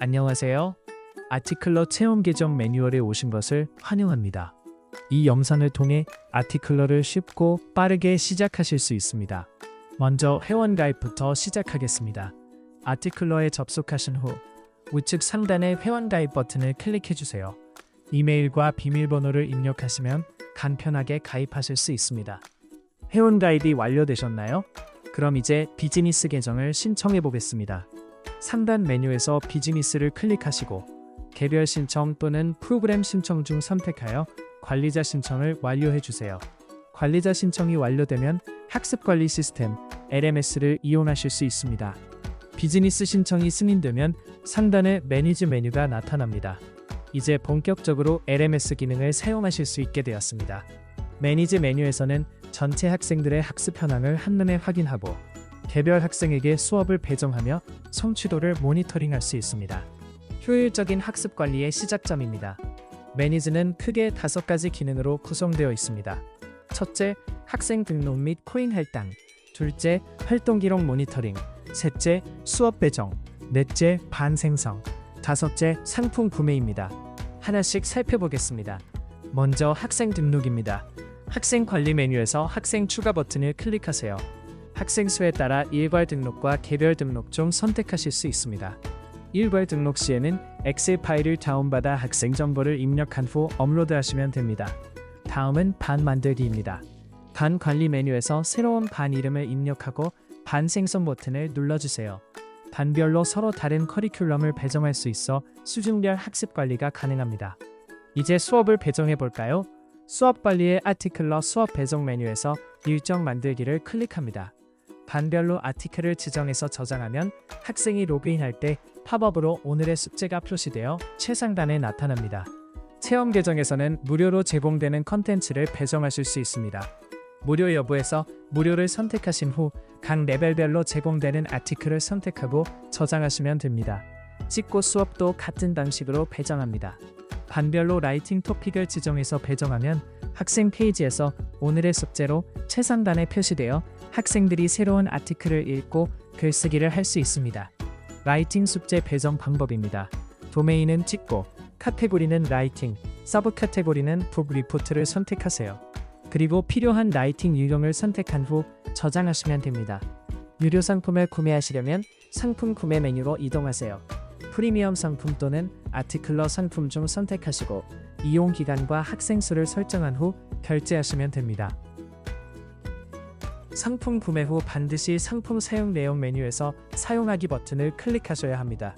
안녕하세요. 아티클러 체험 계정 매뉴얼에 오신 것을 환영합니다. 이 영상을 통해 아티클러를 쉽고 빠르게 시작하실 수 있습니다. 먼저 회원 가입부터 시작하겠습니다. 아티클러에 접속하신 후 우측 상단의 회원 가입 버튼을 클릭해 주세요. 이메일과 비밀번호를 입력하시면 간편하게 가입하실 수 있습니다. 회원 가입이 완료되셨나요? 그럼 이제 비즈니스 계정을 신청해 보겠습니다. 상단 메뉴에서 비즈니스를 클릭하시고 개별 신청 또는 프로그램 신청 중 선택하여 관리자 신청을 완료해 주세요. 관리자 신청이 완료되면 학습 관리 시스템 LMS를 이용하실 수 있습니다. 비즈니스 신청이 승인되면 상단에 매니지 메뉴가 나타납니다. 이제 본격적으로 LMS 기능을 사용하실 수 있게 되었습니다. 매니지 메뉴에서는 전체 학생들의 학습 현황을 한눈에 확인하고 개별 학생에게 수업을 배정하며 성취도를 모니터링할 수 있습니다. 효율적인 학습 관리의 시작점입니다. 매니지는 크게 다섯 가지 기능으로 구성되어 있습니다. 첫째, 학생 등록 및 코인 할당. 둘째, 활동 기록 모니터링. 셋째, 수업 배정. 넷째, 반 생성. 다섯째, 상품 구매입니다. 하나씩 살펴보겠습니다. 먼저 학생 등록입니다. 학생 관리 메뉴에서 학생 추가 버튼을 클릭하세요. 학생 수에 따라 일괄 등록과 개별 등록 중 선택하실 수 있습니다. 일괄 등록 시에는 엑셀 파일을 다운받아 학생 정보를 입력한 후 업로드하시면 됩니다. 다음은 반 만들기입니다. 반 관리 메뉴에서 새로운 반 이름을 입력하고 반 생성 버튼을 눌러주세요. 반별로 서로 다른 커리큘럼을 배정할 수 있어 수준별 학습 관리가 가능합니다. 이제 수업을 배정해 볼까요? 수업 관리의 아티클러 수업 배정 메뉴에서 일정 만들기를 클릭합니다. 반별로 아티클을 지정해서 저장하면 학생이 로그인할 때 팝업으로 오늘의 숙제가 표시되어 최상단에 나타납니다. 체험 계정에서는 무료로 제공되는 컨텐츠를 배정하실 수 있습니다. 무료 여부에서 무료를 선택하신 후 각 레벨별로 제공되는 아티클을 선택하고 저장하시면 됩니다. 찍고 수업도 같은 방식으로 배정합니다. 반별로 라이팅 토픽을 지정해서 배정하면 학생 페이지에서 오늘의 숙제로 최상단에 표시되어 학생들이 새로운 아티클을 읽고 글쓰기를 할 수 있습니다. 라이팅 숙제 배정 방법입니다. 도메인은 찍고 카테고리는 라이팅, 서브 카테고리는 북 리포트를 선택하세요. 그리고 필요한 라이팅 유형을 선택한 후 저장하시면 됩니다. 유료 상품을 구매하시려면 상품 구매 메뉴로 이동하세요. 프리미엄 상품 또는 아티클러 상품 중 선택하시고 이용 기간과 학생 수를 설정한 후 결제하시면 됩니다. 상품 구매 후 반드시 상품 사용 내용 메뉴에서 사용하기 버튼을 클릭하셔야 합니다.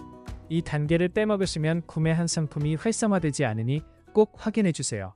이 단계를 빼먹으시면 구매한 상품이 활성화되지 않으니 꼭 확인해 주세요.